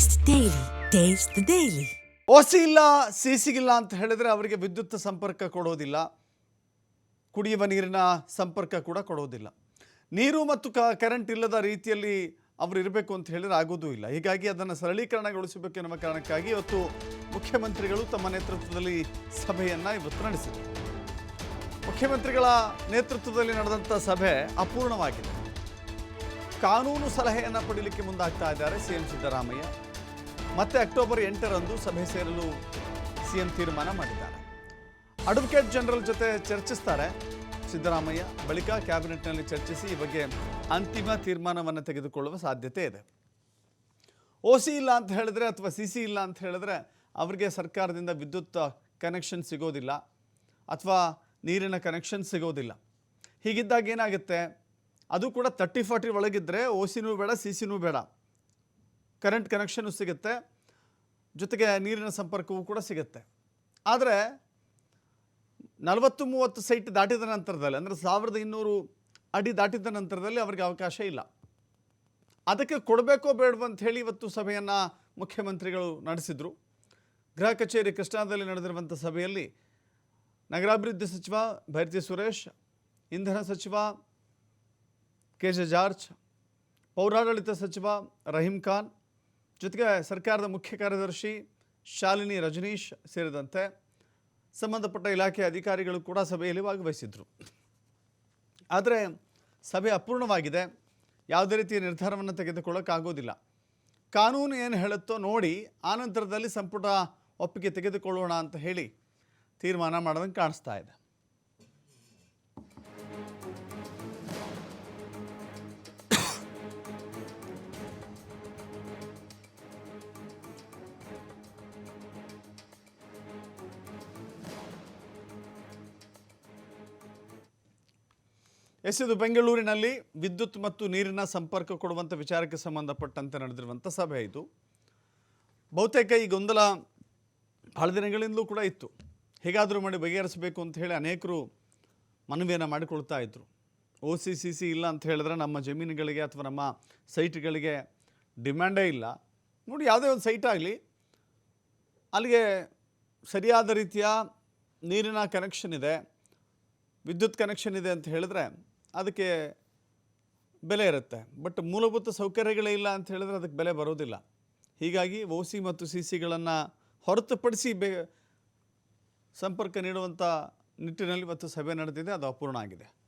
Taste daily taste daily OC ಇಲ್ಲ ಸಿಸಿಗಿಲ್ಲ ಅಂತ ಹೇಳಿದ್ರೆ ಅವರಿಗೆ ವಿದ್ಯುತ್ ಸಂಪರ್ಕ ಕೊಡೋದಿಲ್ಲ. ಕುಡಿಯುವ ನೀರಿನ ಸಂಪರ್ಕ ಕೂಡ ಕೊಡೋದಿಲ್ಲ. ನೀರು ಮತ್ತು ಕ ಕರೆಂಟ್ ಇಲ್ಲದ ರೀತಿಯಲ್ಲಿ ಅವರು ಇರಬೇಕು ಅಂತ ಹೇಳಿದ್ರೆ ಆಗೋದೂ ಇಲ್ಲ. ಹೀಗಾಗಿ ಅದನ್ನು ಸರಳೀಕರಣಗೊಳಿಸಬೇಕು ಎನ್ನುವ ಕಾರಣಕ್ಕಾಗಿ ಇವತ್ತು ಮುಖ್ಯಮಂತ್ರಿಗಳು ತಮ್ಮ ನೇತೃತ್ವದಲ್ಲಿ ಸಭೆಯನ್ನು ಇವತ್ತು ನಡೆಸಿದರು. ಮುಖ್ಯಮಂತ್ರಿಗಳ ನೇತೃತ್ವದಲ್ಲಿ ನಡೆದಂಥ ಸಭೆ ಅಪೂರ್ಣವಾಗಿದೆ. ಕಾನೂನು ಸಲಹೆಯನ್ನು ಪಡೀಲಿಕ್ಕೆ ಮುಂದಾಗ್ತಾ ಇದ್ದಾರೆ ಸಿ ಎಂ ಸಿದ್ದರಾಮಯ್ಯ. ಮತ್ತೆ ಅಕ್ಟೋಬರ್ ಎಂಟರಂದು ಸಭೆ ಸೇರಲು ಸಿಎಂ ತೀರ್ಮಾನ ಮಾಡಿದ್ದಾರೆ. ಅಡ್ವೊಕೇಟ್ ಜನರಲ್ ಜೊತೆ ಚರ್ಚಿಸ್ತಾರೆ. ಸಿದ್ದರಾಮಯ್ಯ ಬಳಿಕ ಕ್ಯಾಬಿನೆಟ್ನಲ್ಲಿ ಚರ್ಚಿಸಿ ಈ ಬಗ್ಗೆ ಅಂತಿಮ ತೀರ್ಮಾನವನ್ನು ತೆಗೆದುಕೊಳ್ಳುವ ಸಾಧ್ಯತೆ ಇದೆ. ಓ ಸಿ ಇಲ್ಲ ಅಂತ ಹೇಳಿದ್ರೆ ಅಥವಾ ಸಿ ಸಿ ಇಲ್ಲ ಅಂತ ಹೇಳಿದ್ರೆ ಅವರಿಗೆ ಸರ್ಕಾರದಿಂದ ವಿದ್ಯುತ್ ಕನೆಕ್ಷನ್ ಸಿಗೋದಿಲ್ಲ ಅಥವಾ ನೀರಿನ ಕನೆಕ್ಷನ್ ಸಿಗೋದಿಲ್ಲ. ಹೀಗಿದ್ದಾಗ ಏನಾಗುತ್ತೆ? ಅದು ಕೂಡ ತರ್ಟಿ ಫಾರ್ಟಿ ಒಳಗಿದ್ದರೆ ಸಿನೂ ಬೇಡ, ಸಿ ಸಿನೂ ಬೇಡ. ಕರೆಂಟ್ ಕನೆಕ್ಷನ್ನು ಸಿಗುತ್ತೆ. ಜೊತೆಗೆ ನೀರಿನ ಸಂಪರ್ಕವೂ ಕೂಡ ಸಿಗುತ್ತೆ. ಆದರೆ ನಲವತ್ತು ಮೂವತ್ತು ಸೈಟ್ ದಾಟಿದ ನಂತರದಲ್ಲಿ, ಅಂದರೆ ಸಾವಿರದ ಇನ್ನೂರು ಅಡಿ ದಾಟಿದ ನಂತರದಲ್ಲಿ ಅವರಿಗೆ ಅವಕಾಶ ಇಲ್ಲ. ಅದಕ್ಕೆ ಕೊಡಬೇಕೋ ಬೇಡವೋ ಅಂತ ಹೇಳಿ ಇವತ್ತು ಸಭೆಯನ್ನು ಮುಖ್ಯಮಂತ್ರಿಗಳು ನಡೆಸಿದರು. ಗೃಹ ಕಚೇರಿ ಕೃಷ್ಣಾದಲ್ಲಿ ನಡೆದಿರುವಂಥ ಸಭೆಯಲ್ಲಿ ನಗರಾಭಿವೃದ್ಧಿ ಸಚಿವ ಭೈರತಿ ಸುರೇಶ್, ಇಂಧನ ಸಚಿವ ಕೆ ಜೆ ಜಾರ್ಜ್, ಪೌರಾಡಳಿತ ಸಚಿವ ರಹೀಂ ಖಾನ್ ಜೊತೆಗೆ ಸರ್ಕಾರದ ಮುಖ್ಯ ಕಾರ್ಯದರ್ಶಿ ಶಾಲಿನಿ ರಜನೀಶ್ ಸೇರಿದಂತೆ ಸಂಬಂಧಪಟ್ಟ ಇಲಾಖೆ ಅಧಿಕಾರಿಗಳು ಕೂಡ ಸಭೆಯಲ್ಲಿ ಭಾಗವಹಿಸಿದರು. ಆದರೆ ಸಭೆ ಅಪೂರ್ಣವಾಗಿದೆ. ಯಾವುದೇ ರೀತಿಯ ನಿರ್ಧಾರವನ್ನು ತೆಗೆದುಕೊಳ್ಳೋಕ್ಕಾಗೋದಿಲ್ಲ. ಕಾನೂನು ಏನು ಹೇಳುತ್ತೋ ನೋಡಿ ಆನಂತರದಲ್ಲಿ ಸಂಪುಟ ಒಪ್ಪಿಗೆ ತೆಗೆದುಕೊಳ್ಳೋಣ ಅಂತ ಹೇಳಿ ತೀರ್ಮಾನ ಮಾಡೋದಂಗೆ ಕಾಣಿಸ್ತಾ ಇದೆ. ಎಸ್ ಇದು ಬೆಂಗಳೂರಿನಲ್ಲಿ ವಿದ್ಯುತ್ ಮತ್ತು ನೀರಿನ ಸಂಪರ್ಕ ಕೊಡುವಂಥ ವಿಚಾರಕ್ಕೆ ಸಂಬಂಧಪಟ್ಟಂತೆ ನಡೆದಿರುವಂಥ ಸಭೆ ಇದು. ಬಹುತೇಕ ಈ ಗೊಂದಲ ಬಹಳ ದಿನಗಳಿಂದಲೂ ಕೂಡ ಇತ್ತು. ಹೇಗಾದರೂ ಮಾಡಿ ಬಗೆಹರಿಸಬೇಕು ಅಂತ ಹೇಳಿ ಅನೇಕರು ಮನವಿಯನ್ನು ಮಾಡಿಕೊಳ್ತಾ ಇದ್ದರು ಒ ಸಿ ಸಿ ಸಿ ಇಲ್ಲ ಅಂತ ಹೇಳಿದ್ರೆ ನಮ್ಮ ಜಮೀನುಗಳಿಗೆ ಅಥವಾ ನಮ್ಮ ಸೈಟ್ಗಳಿಗೆ ಡಿಮ್ಯಾಂಡೇ ಇಲ್ಲ. ನೋಡಿ, ಯಾವುದೇ ಒಂದು ಸೈಟ್ ಆಗಲಿ, ಅಲ್ಲಿಗೆ ಸರಿಯಾದ ರೀತಿಯ ನೀರಿನ ಕನೆಕ್ಷನ್ ಇದೆ, ವಿದ್ಯುತ್ ಕನೆಕ್ಷನ್ ಇದೆ ಅಂತ ಹೇಳಿದ್ರೆ ಅದಕ್ಕೆ ಬೆಲೆ ಇರುತ್ತೆ. ಬಟ್ ಮೂಲಭೂತ ಸೌಕರ್ಯಗಳೇ ಇಲ್ಲ ಅಂತ ಹೇಳಿದ್ರೆ ಅದಕ್ಕೆ ಬೆಲೆ ಬರೋದಿಲ್ಲ. ಹೀಗಾಗಿ ಓ ಸಿ ಮತ್ತು ಸಿ ಸಿಗಳನ್ನು ಹೊರತುಪಡಿಸಿ ಬೇ, ಸಂಪರ್ಕ ನೀಡುವಂಥ ನಿಟ್ಟಿನಲ್ಲಿ ಮತ್ತು ಸಭೆ ನಡೆದಿದೆ. ಅದು ಅಪೂರ್ಣ ಆಗಿದೆ.